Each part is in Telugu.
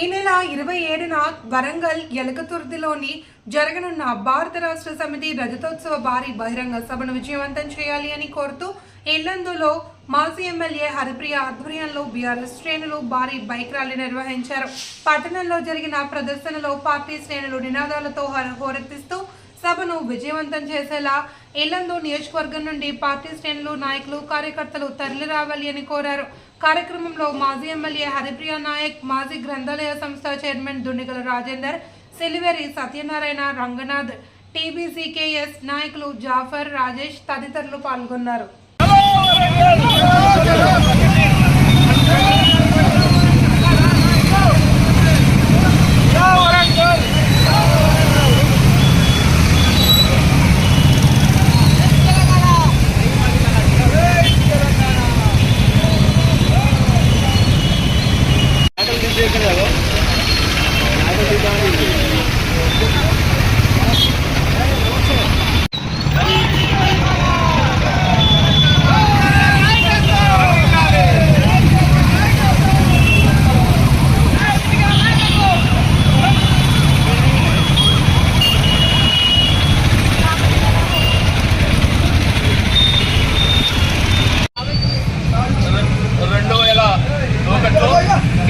ఈ నెల ఇరవై ఏడున వరంగల్ ఎలకతుర్తిలోని జరగనున్న భారత రాష్ట్ర సమితి రజతోత్సవ భారీ బహిరంగ సభను విజయవంతం చేయాలి అని కోరుతూ ఇల్లందులో మాజీ ఎమ్మెల్యే హరిప్రియ ఆధ్వర్యంలో బీఆర్ఎస్ శ్రేణులు భారీ బైక్ ర్యాలీ నిర్వహించారు. పట్టణంలో జరిగిన ప్రదర్శనలో పార్టీ శ్రేణులు నినాదాలతో హోరెత్తిస్తూ సభను విజయవంతం చేసేలా ఇళ్ళందు నియోజకవర్గం నుండి పార్టీ శ్రేణులు నాయకులు కార్యకర్తలు తరలి రావాలి అని కోరారు. కార్యక్రమంలో మాజీ ఎమ్మెల్యే హరిప్రియ నాయక్ మాజీ గ్రంథాలయ సంస్థ చైర్మన్ దుండిగల రాజేందర్ సిలివెరి సత్యనారాయణ రంగనాథ్ టీబీసీకేఎస్ నాయకులు జాఫర్ రాజేష్ తదితరులు పాల్గొన్నారు.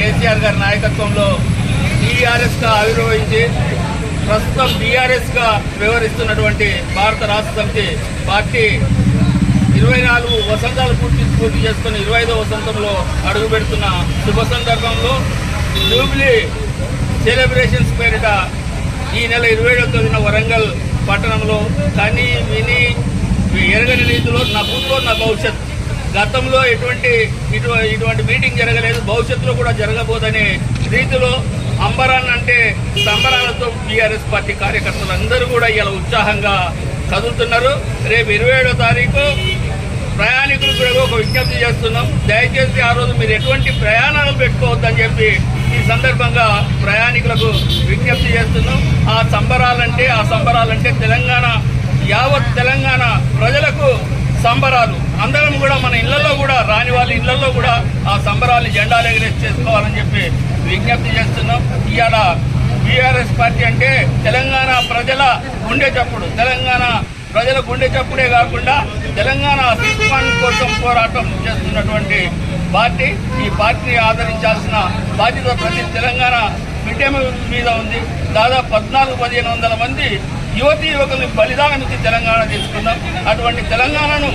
కేసీఆర్ గారి నాయకత్వంలో టీఆర్ఎస్గా ఆవిర్భవించి ప్రస్తుతం బీఆర్ఎస్గా వ్యవహరిస్తున్నటువంటి భారత రాష్ట్ర సమితి పార్టీ ఇరవై నాలుగు వసంతాలు పూర్తి పూర్తి చేసుకుని ఇరవై ఐదో వసంతంలో అడుగు పెడుతున్న శుభ సందర్భంలో జూబ్లీ సెలబ్రేషన్స్ పేరిట ఈ నెల ఇరవై ఏడవ తేదీన వరంగల్ పట్టణంలో కని విని ఎరగని రీతిలో నా భూతో నా భవిష్యత్. గతంలో ఎటువంటి ఇటువంటి మీటింగ్ జరగలేదు. భవిష్యత్తులో కూడా జరగబోదనే రీతిలో అంబరాన్ అంటే సంబరాలతో టీఆర్ఎస్ పార్టీ కార్యకర్తలు అందరూ కూడా ఇలా ఉత్సాహంగా కదులుతున్నారు. రేపు ఇరవై ఏడో తారీఖు ప్రయాణికులు కూడా ఒక విజ్ఞప్తి చేస్తున్నాం. దయచేసి ఆ రోజు మీరు ఎటువంటి ప్రయాణాలు పెట్టుకోవద్దని చెప్పి ఈ సందర్భంగా ప్రయాణికులకు విజ్ఞప్తి చేస్తున్నాం. ఆ సంబరాలంటే ఆ సంబరాలంటే తెలంగాణ యావత్ తెలంగాణ ప్రజలకు సంబరాలు. అందరం కూడా మన ఇళ్ళలో కూడా రాని వాళ్ళ ఇళ్ళలో కూడా ఆ సంబరాలు జెండాలు ఎగరేసి చేసుకోవాలని చెప్పి విజ్ఞప్తి చేస్తున్నాం. ఇవాళ బీఆర్ఎస్ పార్టీ అంటే తెలంగాణ ప్రజల గుండె చప్పుడు. తెలంగాణ ప్రజల గుండె చప్పుడే కాకుండా తెలంగాణ అస్తిత్వాన్ని కోసం పోరాటం చేస్తున్నటువంటి పార్టీ. ఈ పార్టీని ఆదరించాల్సిన బాధ్యత ప్రతి తెలంగాణ బిడ్డమ మీద ఉంది. దాదాపు పద్నాలుగు పదిహేను వందల మంది యువతి యువకుల్ని బలిదానం తెలంగాణ తీసుకున్నాం అటువంటి తెలంగాణను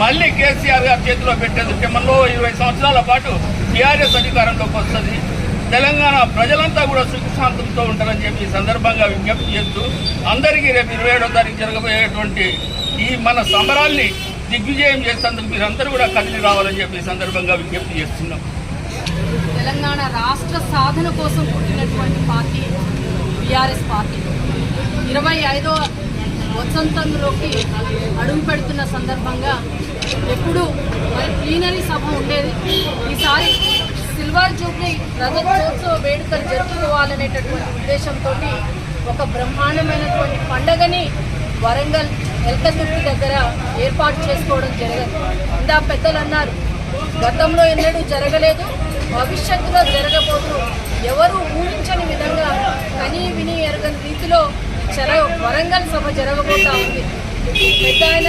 మళ్ళీ కేసీఆర్ గారి చేతిలో పెట్టేది క్రమంలో ఇరవై సంవత్సరాల పాటు టీఆర్ఎస్ అధికారంలోకి వస్తుంది. తెలంగాణ ప్రజలంతా కూడా సుఖశాంతంతో ఉంటారని చెప్పి సందర్భంగా విజ్ఞప్తి చేస్తూ అందరికీ రేపు ఇరవై ఏడో తారీఖు జరగబోయేటువంటి ఈ మన సంబరాల్ని దిగ్విజయం చేసేందుకు మీరందరూ కూడా కదిలి రావాలని చెప్పి సందర్భంగా విజ్ఞప్తి చేస్తున్నాం. తెలంగాణ రాష్ట్ర సాధన కోసం పుట్టినటువంటి పార్టీ బీఆర్ఎస్ పార్టీ. ఇరవై ఐదో వసంతంలోకి అడుగు పెడుతున్న సందర్భంగా ఎప్పుడు మరి ప్లీనరీ సభ ఉండేది. ఈసారి సిల్వర్ జూబ్లీ రజతోత్సవ వేడుకలు జరుపుకోవాలనేటటువంటి ఉద్దేశంతో ఒక బ్రహ్మాండమైనటువంటి పండగని వరంగల్ ఎల్కతుర్తి దగ్గర ఏర్పాటు చేసుకోవడం జరగదు. ఇందా పెద్దలు అన్నారు గతంలో ఎన్నడూ జరగలేదు. భవిష్యత్తులో జరగబోతూ ఎవరు ఊహించని విధంగా కనీ విని ఎరగని రీతిలో జరగ వరంగల్ సభ జరగబోతా ఉంది. పెద్ద ఆయన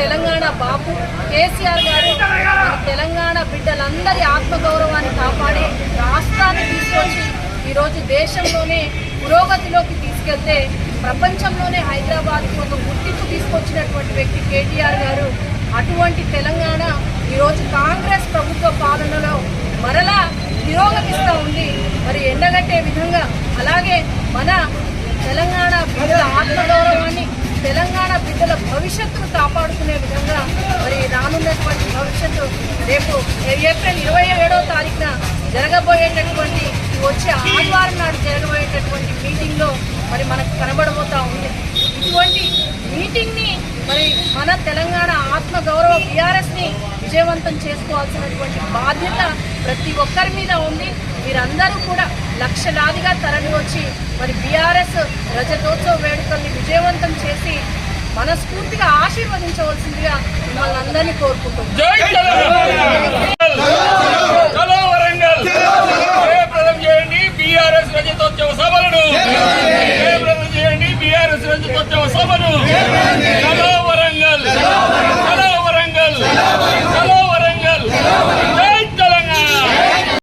తెలంగాణ బాపు కేసీఆర్ గారు తెలంగాణ బిడ్డలందరి ఆత్మగౌరవాన్ని కాపాడి రాష్ట్రాన్ని తీసుకొచ్చి ఈరోజు దేశంలోనే పురోగతిలోకి తీసుకెళ్తే ప్రపంచంలోనే హైదరాబాద్కు ఒక గుర్తింపు తీసుకొచ్చినటువంటి వ్యక్తి కేటీఆర్ గారు అటువంటి తెలంగాణ ఈరోజు కాంగ్రెస్ ప్రభుత్వ పాలనలో మరలా తిరోగమిస్తూ ఉంది. మరి ఎండగట్టే విధంగా అలాగే మన తెలంగాణ బిడ్డల ఆత్మగౌరవాన్ని తెలంగాణ బిడ్డల భవిష్యత్తును కాపాడుకునే విధంగా మరి రానున్నటువంటి భవిష్యత్తు రేపు ఏప్రిల్ ఇరవై ఏడో తారీఖున జరగబోయేటటువంటి వచ్చే ఆదివారం నాడు జరగబోయేటటువంటి మీటింగ్లో మరి మనకు కనబడబోతా ఉంది. ఇటువంటి మీటింగ్ని మరి మన తెలంగాణ ఆత్మగౌరవ బీఆర్ఎస్ని విజయవంతం చేసుకోవాల్సినటువంటి బాధ్యత ప్రతి ఒక్కరి మీద ఉంది. మీరందరూ కూడా లక్షలాదిగా తరలివచ్చి మరి బీఆర్ఎస్ రజతోత్సవ వేడుకల్ని విజయవంతం చేసి మనస్ఫూర్తిగా ఆశీర్వదించవలసిందిగా మిమ్మల్ని అందరినీ కోరుకుంటున్నాం.